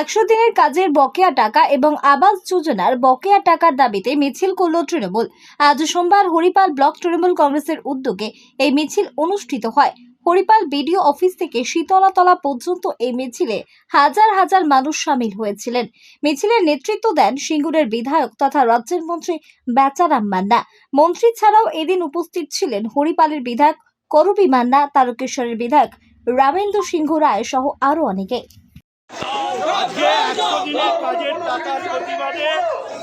একশো দিনের কাজের বকেয়া টাকা এবং আবাস যোজনার বকেয়া টাকার দাবিতে মিছিল করল তৃণমূল। আজ সোমবার হরিপাল ব্লক তৃণমূল কংগ্রেসের উদ্যোগে এই মিছিল অনুষ্ঠিত হয়। হরিপাল বিডিও অফিস থেকে শীতলাতলা পর্যন্ত এই মিছিলে হাজার হাজার মানুষ সামিল হয়েছিলেন। মিছিলের নেতৃত্ব দেন সিঙ্গুরের বিধায়ক তথা রাজ্যের মন্ত্রী বেচারাম মান্না। মন্ত্রী ছাড়াও এদিন উপস্থিত ছিলেন হরিপালের বিধায়ক করবি মান্না, তারকেশ্বরের বিধায়ক রামেন্দ্র সিংহ রায় সহ আরও অনেকে।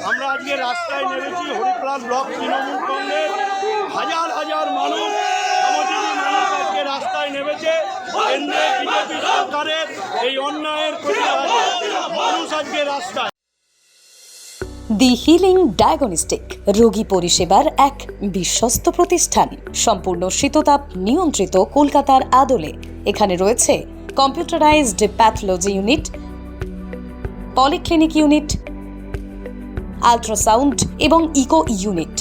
আমরা আজকে রাস্তায় নেমেছি হরিপ্রাণ ব্লক তৃণমূল কংগ্রেস। হাজার হাজার মানুষ আজকে রাস্তায় নেমেছে। কেন্দ্রে বিজেপি সরকারের এই অন্যায়ের প্রতিবাদে মানুষ আজকে রাস্তায়। দি হিলিং ডায়াগনস্টিক, রোগী পরিষেবার এক বিশ্বস্ত প্রতিষ্ঠান। সম্পূর্ণ শীততাপ নিয়ন্ত্রিত কলকাতার আদলে। এখানে রয়েছে computerised pathology unit, polyclinic unit, ultrasound এবং echo unit,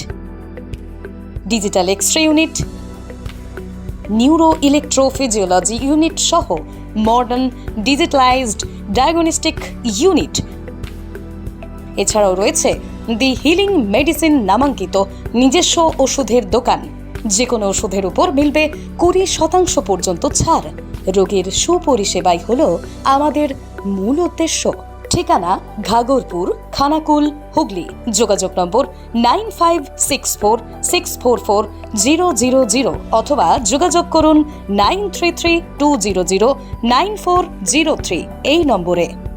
digital X ray unit neuro electrophysiology unit সহ মডার্ন ডিজিটালাইজড ডায়াগনস্টিক ইউনিট। এছাড়াও রয়েছে দি হিলিং মেডিসিন নামাঙ্কিত নিজস্ব ওষুধের দোকান। যে কোনো ওষুধের উপর মিলবে কুড়ি শতাংশ পর্যন্ত ছাড়। রোগীর সুপরিষেবাই হল আমাদের মূল উদ্দেশ্য। ঠিকানা ঘাগরপুর, খানাকুল, হুগলি। যোগাযোগ নম্বর nine five six four six four four zero zero zero অথবা যোগাযোগ করুন nine three three two zero zero nine four zero three এই নম্বরে।